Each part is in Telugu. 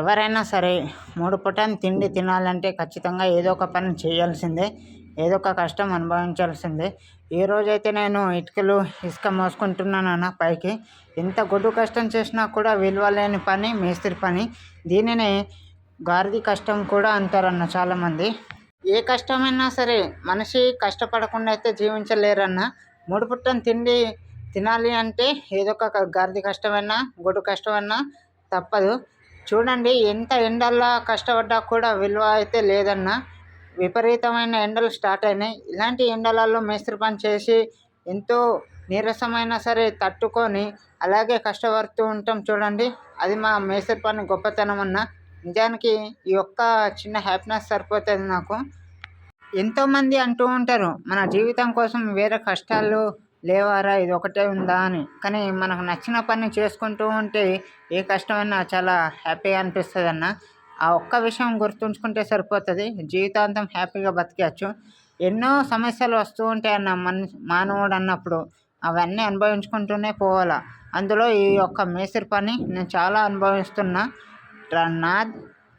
ఎవరైనా సరే మూడు పూటల తిండి తినాలంటే ఖచ్చితంగా ఏదో ఒక పని చేయాల్సిందే ఏదో ఒక కష్టం అనుభవించాల్సిందే. ఈ రోజైతే నేను ఇటుకలు ఇసుక మోసుకుంటున్నానన్న పైకి. ఎంత గొడ్డు కష్టం చేసినా కూడా విలువ లేని పని మేస్త్రి పని. దీనినే గారిది కష్టం కూడా అంటారన్న చాలామంది. ఏ కష్టమైనా సరే మనిషి కష్టపడకుండా అయితే జీవించలేరన్న. మూడు పుట్టని తిండి తినాలి అంటే ఏదో ఒక గారిది కష్టమైనా గొడ్డు కష్టమైనా తప్పదు. చూడండి ఎంత ఎండల్లో కష్టపడ్డా కూడా విలువ అయితే లేదన్న విపరీతమైన ఎండలు స్టార్ట్ అయినాయి. ఇలాంటి ఎండలలో మేస్త్రి పని చేసి ఎంతో నీరసమైనా సరే తట్టుకొని అలాగే కష్టపడుతూ ఉంటాం చూడండి. అది మా మేస్త్రి పని గొప్పతనం అన్న. నిజానికి ఈ ఒక్క చిన్న హ్యాపీనెస్ సరిపోతుంది నాకు. ఎంతోమంది అంటూ ఉంటారు మన జీవితం కోసం వేరే కష్టాలు లేవారా? ఇది ఒకటే ఉందా అని. కానీ మనకు నచ్చిన పని చేసుకుంటూ ఉంటే ఏ కష్టమైనా చాలా హ్యాపీగా అనిపిస్తుంది అన్న. ఆ ఒక్క విషయం గుర్తుంచుకుంటే సరిపోతుంది. జీవితాంతం హ్యాపీగా బతికేయచ్చు. ఎన్నో సమస్యలు వస్తూ ఉంటాయి అన్న మన మానవుడు అన్నప్పుడు. అవన్నీ అనుభవించుకుంటూనే పోవాలా. అందులో ఈ యొక్క మేస్త్రి పని నేను చాలా అనుభవిస్తున్నా. నా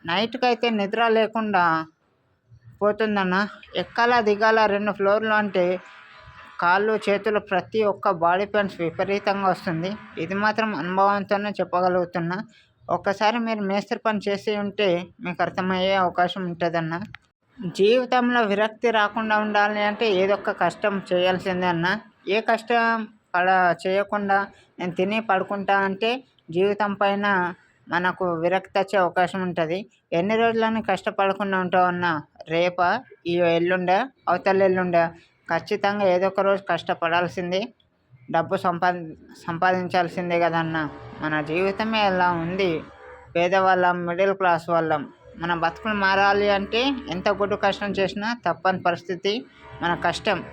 నైట్కి అయితే నిద్ర లేకుండా పోతుందన్న. ఎక్కాల దిగాల రెండు ఫ్లోర్లు అంటే కాళ్ళు చేతులు ప్రతి ఒక్క బాడీ పెయిన్స్ విపరీతంగా వస్తుంది. ఇది మాత్రం అనుభవంతోనే చెప్పగలుగుతున్నా. ఒక్కసారి మీరు మేస్త్రి పని చేసి ఉంటే మీకు అర్థమయ్యే అవకాశం ఉంటుందన్న. జీవితంలో విరక్తి రాకుండా ఉండాలి అంటే ఏదో ఒక కష్టం చేయాల్సిందే అన్న. ఏ కష్టం పడ చేయకుండా నేను తిని పడుకుంటా అంటే జీవితం పైన మనకు విరక్తి వచ్చే అవకాశం ఉంటుంది. ఎన్ని రోజులని కష్టపడకుండా ఉంటావు అన్నా? రేపా? ఈ ఎల్లుండా? అవతల ఎల్లుండా? ఖచ్చితంగా ఏదో ఒక రోజు కష్టపడాల్సిందే డబ్బు సంపాది సంపాదించాల్సిందే కదన్న. మన జీవితమే ఎలా ఉంది? పేదవాళ్ళం మిడిల్ క్లాస్ వాళ్ళం. మన బతుకులు మారాలి అంటే ఎంత గుడ్డు కష్టం చేసినా తప్పని పరిస్థితి మన కష్టం.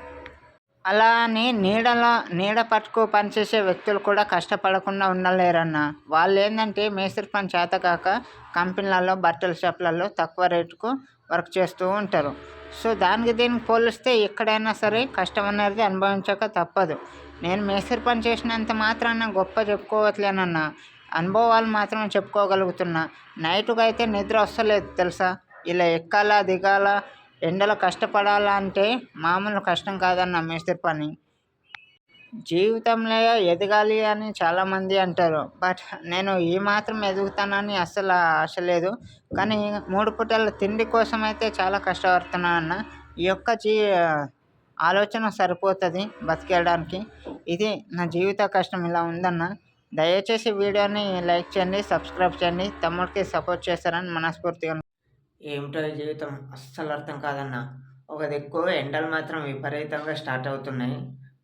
అలా అని నీడలో నీడ పట్టుకు పనిచేసే వ్యక్తులు కూడా కష్టపడకుండా ఉండలేరన్న. వాళ్ళు ఏంటంటే మేస్త్రి పని చేత కాక కంపెనీలలో బట్టల షాప్లలో తక్కువ రేటుకు వర్క్ చేస్తూ ఉంటారు. సో దానికి దీనికి పోలిస్తే ఎక్కడైనా సరే కష్టం అనేది అనుభవించక తప్పదు. నేను మేస్త్రి పని చేసినంత మాత్రాన గొప్ప చెప్పుకోవట్లేనన్న. అనుభవాలు మాత్రం చెప్పుకోగలుగుతున్నా. నైట్గా అయితే నిద్ర వస్తలేదు తెలుసా? ఇలా ఎక్కాలా దిగాల ఎండలో కష్టపడాలా అంటే మామూలు కష్టం కాదన్న మేస్త్రి పని. జీవితంలో ఎదగాలి అని చాలామంది అంటారు. బట్ నేను ఈ మాత్రం ఎదుగుతానని అస్సలు ఆశ లేదు. కానీ మూడు పూటల తిండి కోసం అయితే చాలా కష్టపడుతున్నాను అన్న. ఈ యొక్క జీ ఆలోచన సరిపోతుంది బతికేయడానికి. ఇది నా జీవిత కష్టం ఇలా ఉందన్న. దయచేసి వీడియోని లైక్ చేయండి సబ్స్క్రైబ్ చేయండి. తమ్ముడికి సపోర్ట్ చేస్తారని మనస్ఫూర్తిగా ఏమిటో జీవితం అస్సలు అర్థం కాదన్న. ఒక దిక్కు ఎండలు మాత్రం విపరీతంగా స్టార్ట్ అవుతున్నాయి.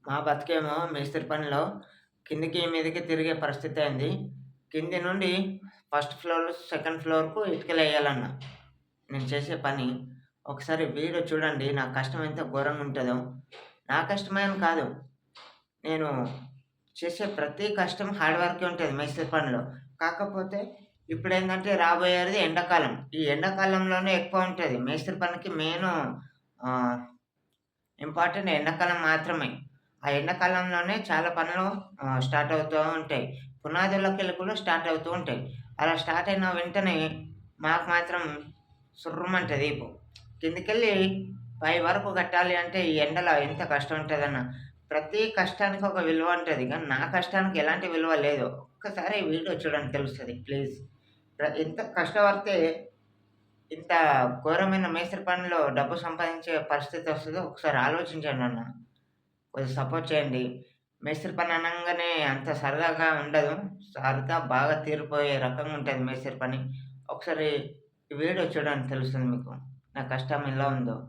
మా బతికేమో మేస్త్రి పనిలో కిందికి మీదకి తిరిగే పరిస్థితి అయింది కింది నుండి ఫస్ట్ ఫ్లోర్ సెకండ్ ఫ్లోర్కు ఇటుకలు వేయాలన్న. నేను చేసే పని. ఒకసారి వీడియో చూడండి నా కష్టం ఎంత ఘోరంగా ఉంటుందో? నా కష్టమేం కాదు. నేను చేసే ప్రతి కష్టం హార్డ్ వర్కే ఉంటుంది మేస్త్రి పనిలో. కాకపోతే ఇప్పుడు ఏంటంటే రాబోయేది ఎండాకాలం. ఈ ఎండాకాలంలోనే ఎక్కువ ఉంటుంది. మేస్త్రి పనికి మెయిన్ ఇంపార్టెంట్ ఎండాకాలం మాత్రమే. ఆ ఎండాకాలంలోనే చాలా పనులు స్టార్ట్ అవుతూ ఉంటాయి. పునాదులకి కూడా స్టార్ట్ అవుతూ ఉంటాయి. అలా స్టార్ట్ అయిన వెంటనే మాకు మాత్రం సుర్రమంట దీపం. కిందికెళ్ళి పై వరకు కట్టాలి అంటే ఈ ఎండలో ఎంత కష్టం ఉంటుందన్న ప్రతి కష్టానికి ఒక విలువ ఉంటుంది. కానీ నా కష్టానికి ఎలాంటి విలువ లేదు. ఒక్కసారి వీడియో చూడండి తెలుస్తుంది ప్లీజ్. ఎంత కష్టపడితే ఇంత ఘోరమైన మేస్త్రి పనిలో డబ్బు సంపాదించే పరిస్థితి వస్తుందో ఒకసారి ఆలోచించండి అన్న. కొంచెం సపోర్ట్ చేయండి. మేస్త్రి పని అనగానే అంత సరదాగా ఉండదు. సరదా బాగా తీరిపోయే రకంగా ఉంటుంది మేస్త్రి పని. ఒకసారి వీడియో చూడండి తెలుస్తుంది మీకు. నా కష్టం ఎలా ఉందో.